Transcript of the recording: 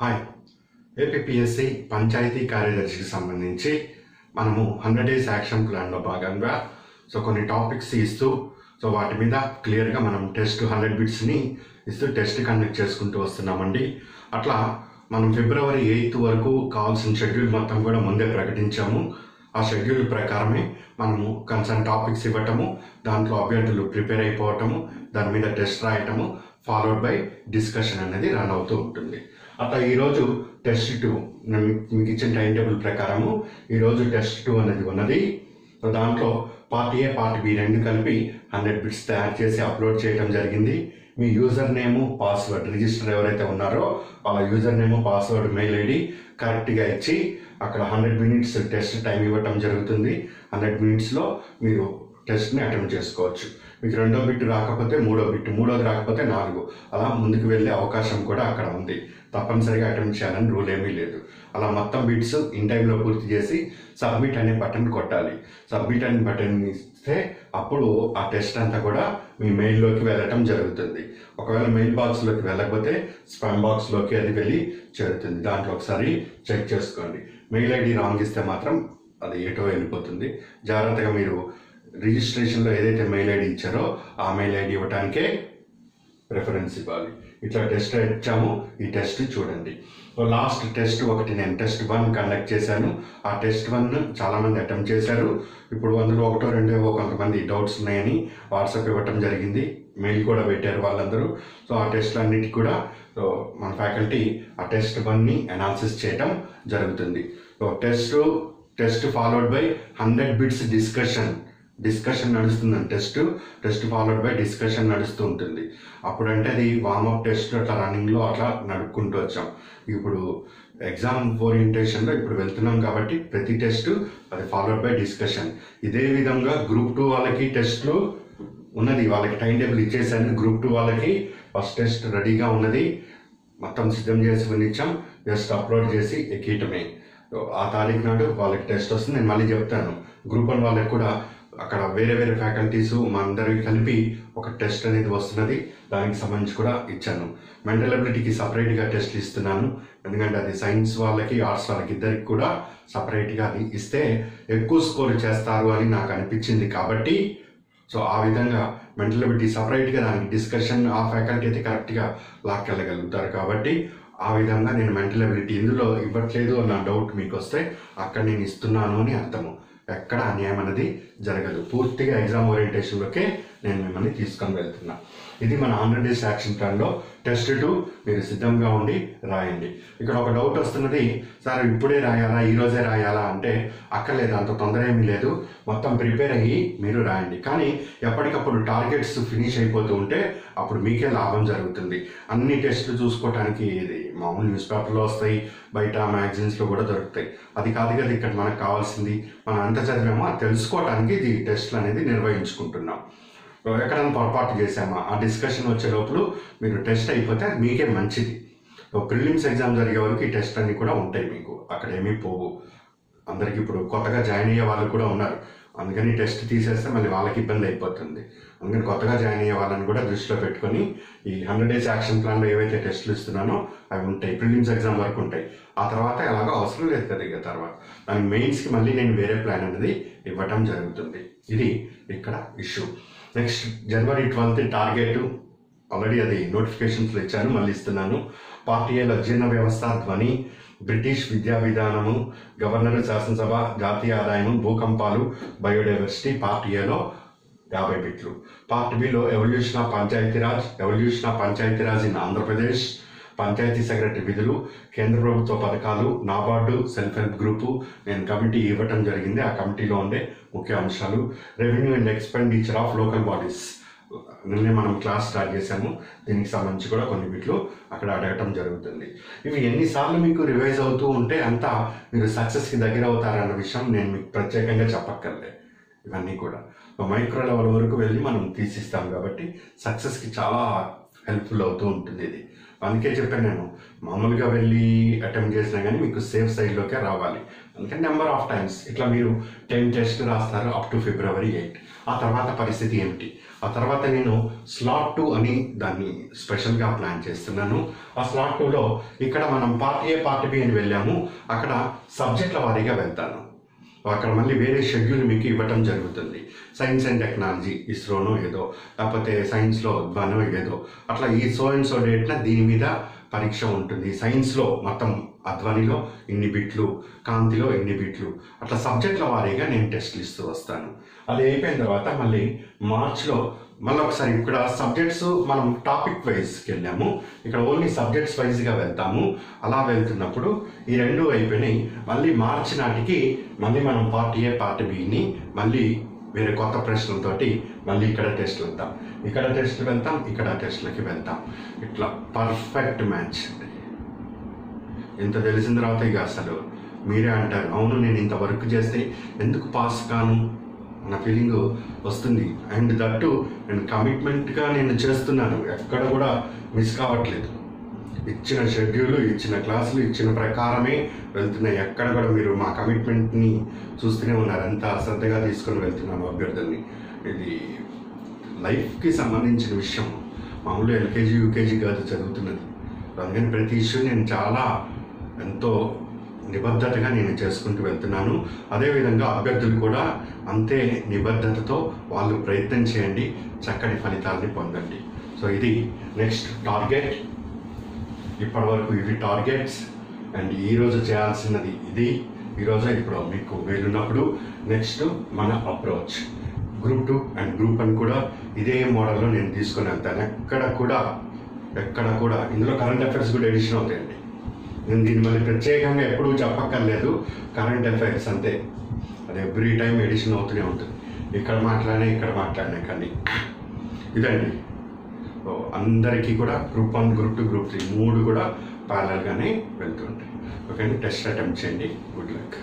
Hi. APSC panchayat కార్యదర్శికి సంబంధించి మనము hundred days action ప్లాన్లో భాగంగా సో కొన్ని టాపిక్స్ ఇస్తూ సో వాటి మీద క్లియర్గా మనం టెస్ట్ హండ్రెడ్ బిట్స్ని ఇస్తూ టెస్ట్ కండక్ట్ చేసుకుంటూ వస్తున్నామండి. అట్లా మనం ఫిబ్రవరి ఎయిత్ వరకు కావాల్సిన షెడ్యూల్ మొత్తం కూడా ముందే ప్రకటించాము. ఆ షెడ్యూల్ ప్రకారమే మనము కన్సర్న్ టాపిక్స్ ఇవ్వటము దాంట్లో అభ్యర్థులు ప్రిపేర్ అయిపోవటము దాని మీద టెస్ట్ రాయటము ఫాలోడ్ బై డిస్కషన్ అనేది రన్ అవుతూ ఉంటుంది. అట్లా ఈరోజు టెస్ట్ టూ మీకు ఇచ్చిన టైం టేబుల్ ప్రకారము ఈరోజు టెస్ట్ టూ అనేది ఉన్నది. దాంట్లో పార్ట్ ఏ పార్ట్ బి రెండు కలిపి హండ్రెడ్ బిట్స్ తయారు చేసి అప్లోడ్ చేయడం జరిగింది. మీ యూజర్ నేము పాస్వర్డ్ రిజిస్టర్ ఎవరైతే ఉన్నారో వాళ్ళ user name password mail ID కరెక్ట్గా ఇచ్చి అక్కడ హండ్రెడ్ మినిట్స్ టెస్ట్ టైం ఇవ్వటం జరుగుతుంది. హండ్రెడ్ మినిట్స్లో మీరు టెస్ట్ని అటెంప్ట్ చేసుకోవచ్చు. మీకు రెండో బిట్ రాకపోతే మూడో బిట్ మూడోది రాకపోతే నాలుగు. అలా ముందుకు వెళ్ళే అవకాశం కూడా అక్కడ ఉంది. తప్పనిసరిగా అటెంప్ట్ చేయాలని రూల్ ఏమీ లేదు. అలా మొత్తం బిట్స్ ఇన్ టైంలో పూర్తి చేసి సబ్మిట్ అనే బటన్ కొట్టాలి. సబ్మిట్ అనే బటన్ ఇస్తే అప్పుడు ఆ టెస్ట్ అంతా కూడా మీ మెయిల్లోకి వెళ్ళటం జరుగుతుంది. ఒకవేళ మెయిల్ బాక్స్లోకి వెళ్ళకపోతే స్పామ్ బాక్స్లోకి అది వెళ్ళి చేరుతుంది. దాంట్లో ఒకసారి చెక్ చేసుకోండి. మెయిల్ ఐడి రాంగ్ ఇస్తే మాత్రం అది ఏటో వెళ్ళిపోతుంది. జాగ్రత్తగా మీరు రిజిస్ట్రేషన్లో ఏదైతే మెయిల్ ఐడి ఇచ్చారో ఆ మెయిల్ ఐడి ఇవ్వడానికే ప్రిఫరెన్స్ ఇవ్వాలి. ఇట్లా టెస్ట్ ఇచ్చాము. ఈ టెస్ట్ చూడండి. లాస్ట్ టెస్ట్ ఒకటి నేను టెస్ట్ వన్ కండక్ట్ చేశాను. ఆ టెస్ట్ వన్ చాలామంది అటెంప్ట్ చేశారు. ఇప్పుడు అందులో ఒకటో రెండో కొంతమంది డౌట్స్ ఉన్నాయని వాట్సాప్ ఇవ్వటం జరిగింది. మెయిల్ కూడా పెట్టారు వాళ్ళందరూ. సో ఆ టెస్ట్లన్నిటి కూడా సో మన ఫ్యాకల్టీ ఆ టెస్ట్ వన్ని అనాలిసిస్ చేయటం జరుగుతుంది. So test test followed by hundred bits discussion discussion నడుస్తుందండి. Test test followed by discussion నడుస్తూ ఉంటుంది. అప్పుడంటే అది వార్మప్ టెస్ట్ అట్లా రన్నింగ్లో అట్లా నడుపుకుంటూ వచ్చాం. ఇప్పుడు ఎగ్జామ్ ఓరియంటేషన్లో ఇప్పుడు వెళ్తున్నాం కాబట్టి ప్రతి టెస్ట్ అది ఫాలోడ్ బై డిస్కషన్. ఇదే విధంగా గ్రూప్ టూ వాళ్ళకి టెస్ట్లు ఉన్నది. వాళ్ళకి టైం టేబుల్ ఇచ్చేసాను. గ్రూప్ టూ వాళ్ళకి ఫస్ట్ టెస్ట్ రెడీగా ఉన్నది. మొత్తం సిద్ధం చేసి ఇచ్చాం జస్ట్ అప్లోడ్ చేసి ఎక్కటమే ఆ తారీఖు నాడు వాళ్ళకి టెస్ట్ వస్తుంది. నేను మళ్ళీ చెప్తాను. గ్రూప్ వన్ వాళ్ళకి కూడా అక్కడ వేరే వేరే ఫ్యాకల్టీస్ మా అందరికి కలిపి ఒక టెస్ట్ అనేది వస్తున్నది. దానికి సంబంధించి కూడా ఇచ్చాను. మెంటల్ అబిలిటీకి సపరేట్గా టెస్ట్ ఇస్తున్నాను. ఎందుకంటే అది సైన్స్ వాళ్ళకి ఆర్ట్స్ వాళ్ళకి ఇద్దరికి కూడా సపరేట్గా అది ఇస్తే ఎక్కువ స్కోర్ చేస్తారు అని నాకు అనిపించింది కాబట్టి సో ఆ విధంగా మెంటల్ అబిలిటీ సపరేట్గా దానికి డిస్కషన్ ఆ ఫ్యాకల్టీ అయితే కరెక్ట్గా లాక్కెళ్ళగలుగుతారు కాబట్టి ఆ విధంగా నేను మెంటల్ అబిలిటీ ఇందులో ఇవ్వట్లేదు అన్న డౌట్ మీకు వస్తే అక్కడ నేను ఇస్తున్నాను అని అర్థము. ఎక్కడ అన్యాయం అనేది జరగదు. పూర్తిగా ఎగ్జామ్ ఓరియంటేషన్లోకే నేను మిమ్మల్ని తీసుకొని వెళ్తున్నా. ఇది మన హండ్రెడ్ డేస్ యాక్షన్ ప్లాన్లో టెస్ట్ టూ మీరు సిద్ధంగా ఉండి రాయండి. ఇక్కడ ఒక డౌట్ వస్తున్నది సార్ ఇప్పుడే రాయాలా? ఈరోజే రాయాలా? అంటే అక్కర్లేదు అంత తొందర ఏమీ లేదు. మొత్తం ప్రిపేర్ అయ్యి మీరు రాయండి. కానీ ఎప్పటికప్పుడు టార్గెట్స్ ఫినిష్ అయిపోతూ ఉంటే అప్పుడు మీకే లాభం జరుగుతుంది. అన్ని టెస్టులు చూసుకోవడానికి ఇది మామూలు న్యూస్ పేపర్లో వస్తాయి బయట మ్యాగజైన్స్లో కూడా దొరుకుతాయి. అది కాదు కదా ఇక్కడ మనకు కావాల్సింది. మనం ఎంత చదివామో తెలుసుకోవటానికి తెలుసుకోవడానికి ఇది టెస్ట్లు అనేది నిర్వహించుకుంటున్నాం. ఎక్కడైనా పొరపాటు చేసామా ఆ డిస్కషన్ వచ్చే లోపల మీరు టెస్ట్ అయిపోతే మీకే మంచిది. ప్రిలిమ్స్ ఎగ్జామ్ జరిగే వరకు ఈ టెస్ట్ అన్నీ కూడా ఉంటాయి మీకు. అక్కడ ఏమీ పోవు. అందరికి ఇప్పుడు కొత్తగా జాయిన్ అయ్యే వాళ్ళు కూడా ఉన్నారు. అందుకని టెస్ట్ తీసేస్తే మళ్ళీ వాళ్ళకి ఇబ్బంది అయిపోతుంది. అందుకని కొత్తగా జాయిన్ అయ్యే వాళ్ళని కూడా దృష్టిలో పెట్టుకొని ఈ హండ్రెడ్ డేస్ యాక్షన్ ప్లాన్లో ఏవైతే టెస్టులు ఇస్తున్నానో అవి ఉంటాయి. ప్రిలిమ్స్ ఎగ్జామ్ వరకు ఉంటాయి. ఆ తర్వాత ఎలాగో అవసరం లేదు కదా ఇక తర్వాత. దాని మెయిన్స్కి మళ్ళీ నేను వేరే ప్లాన్ అనేది ఇవ్వటం జరుగుతుంది. ఇది ఇక్కడ issue next January twelfth target already అది నోటిఫికేషన్స్లో ఇచ్చాను మళ్ళీ ఇస్తున్నాను. పార్టీ జీర్ణ వ్యవస్థ ధ్వని బ్రిటిష్ విద్యా విధానము గవర్నర్ శాసనసభ జాతీయ ఆదాయము భూకంపాలు బయోడైవర్సిటీ పార్ట్ ఏలో యాభై బిట్లు. Part below evolution of Panchayati Raj evolution of Panchayati Raj in Andhra Pradesh panchayati secretary విధులు కేంద్ర ప్రభుత్వ పథకాలు నాబార్డు సెల్ఫ్ హెల్ప్ గ్రూపు నేను కమిటీ ఇవ్వటం జరిగింది. ఆ కమిటీలో ఉండే ముఖ్య అంశాలు. Revenue and expenditure of local bodies నిన్నే మనం క్లాస్ స్టార్ట్ చేశాము. దీనికి సంబంధించి కూడా కొన్ని బిట్లు అక్కడ అడగటం జరుగుతుంది. ఇవి ఎన్నిసార్లు మీకు రివైజ్ అవుతూ ఉంటే అంతా మీరు సక్సెస్కి దగ్గర అవుతారన్న విషయం నేను మీకు ప్రత్యేకంగా చెప్పక్కర్లే. ఇవన్నీ కూడా. మైక్రో లెవెల్ వరకు వెళ్ళి మనం తీసిస్తాం కాబట్టి సక్సెస్కి చాలా హెల్ప్ఫుల్ అవుతూ ఉంటుంది ఇది. అందుకే చెప్పాను నేను మామూలుగా వెళ్ళి అటెంప్ట్ చేసినా కానీ మీకు సేఫ్ సైడ్లోకే రావాలి. అందుకని నెంబర్ ఆఫ్ టైమ్స్ ఇట్లా మీరు టెన్ టెస్ట్ రాస్తారు అప్ టు ఫిబ్రవరి ఎయిట్ ఆ తర్వాత పరిస్థితి ఏమిటి? ఆ తర్వాత నేను స్లాట్ టూ అని దాన్ని స్పెషల్గా ప్లాన్ చేస్తున్నాను. ఆ స్లాట్ టూలో ఇక్కడ మనం పార్ట్ ఏ పార్ట్ బి అని వెళ్ళాము. అక్కడ సబ్జెక్టుల వారీగా వెళ్తాను. అక్కడ మళ్ళీ వేరే షెడ్యూల్ మీకు ఇవ్వటం జరుగుతుంది. సైన్స్ అండ్ టెక్నాలజీ ఇస్రోనో ఏదో లేకపోతే సైన్స్లో ధ్వనో ఏదో. అట్లా ఈ సో అండ్ సో డేట్న దీని మీద పరీక్ష ఉంటుంది. సైన్స్లో మొత్తం అధ్వనిలో ఇన్ని బిట్లు కాంతిలో ఇన్ని బిట్లు. అట్లా సబ్జెక్టుల వారీగా నేను టెస్ట్లు ఇస్తూ వస్తాను. అది అయిపోయిన తర్వాత మళ్ళీ మార్చ్లో మళ్ళీ ఒకసారి ఇక్కడ సబ్జెక్ట్స్ మనం టాపిక్ వైజ్కి వెళ్ళాము. ఇక్కడ ఓన్లీ సబ్జెక్ట్స్ వైజ్గా వెళ్తాము. అలా వెళ్తున్నప్పుడు ఈ రెండు అయిపోయినాయి. మళ్ళీ మార్చి నాటికి మళ్ళీ మనం పార్ట్ ఏ పార్ట్ బిని మళ్ళీ వేరే కొత్త ప్రశ్నలతోటి మళ్ళీ ఇక్కడ టెస్ట్ వెళ్తాం. ఇక్కడ టెస్ట్ వెళ్తాం ఇక్కడ టెస్ట్లకి వెళ్తాం. ఇట్లా పర్ఫెక్ట్ మ్యాచ్ ఇంత తెలిసిన తర్వాత ఇక అసలు మీరే అంటారు. అవును నేను ఇంత వర్క్ చేస్తే ఎందుకు పాస్ కాను? అన్న ఫీలింగ్ వస్తుంది. అండ్ దట్టు నేను కమిట్మెంట్గా నేను చేస్తున్నాను. ఎక్కడ కూడా మిస్ కావట్లేదు. ఇచ్చిన షెడ్యూల్ ఇచ్చిన క్లాసులు ఇచ్చిన ప్రకారమే వెళ్తున్నాయి. ఎక్కడ కూడా మీరు మా కమిట్మెంట్ని చూస్తూనే ఉన్నారు. అంత శ్రద్ధగా తీసుకొని వెళ్తున్నాను అభ్యర్థుల్ని. ఇది లైఫ్కి సంబంధించిన విషయం. మామూలు ఎల్కేజీ యూకేజీ కాదు చదువుతున్నది. అందుకని ప్రతి ఇష్యూ నేను చాలా ఎంతో నిబద్ధతగా నేను చేసుకుంటూ వెళ్తున్నాను. అదేవిధంగా అభ్యర్థులు కూడా అంతే నిబద్ధతతో వాళ్ళు ప్రయత్నం చేయండి. చక్కటి ఫలితాలని పొందండి. సో ఇది నెక్స్ట్ టార్గెట్. ఇప్పటివరకు ఇవి టార్గెట్స్. అండ్ ఈరోజు చేయాల్సినది ఇది. ఈరోజు ఇప్పుడు మీకు వీలున్నప్పుడు నెక్స్ట్ మన approach. Group two and group one కూడా ఇదే మోడల్లో నేను తీసుకుని వెళ్తాను. ఎక్కడ కూడా ఎక్కడ కూడా. ఇందులో కరెంట్ అఫైర్స్ కూడా ఎడిషన్ అవుతాయండి. నేను దీని మళ్ళీ ప్రత్యేకంగా ఎప్పుడూ చెప్పక్కర్లేదు. కరెంట్ అఫైర్స్ అంతే. అది ఎవ్రీ టైం ఎడిషన్ అవుతూనే ఉంటుంది. ఇక్కడ మాట్లాడినా ఇక్కడ మాట్లాడినా కానీ. ఇదండి. అందరికీ కూడా group one group two group three మూడు కూడా ప్యారల్గానే వెళ్తుంటాయి. ఓకే టెస్ట్ అటెంప్ట్ చేయండి. Good luck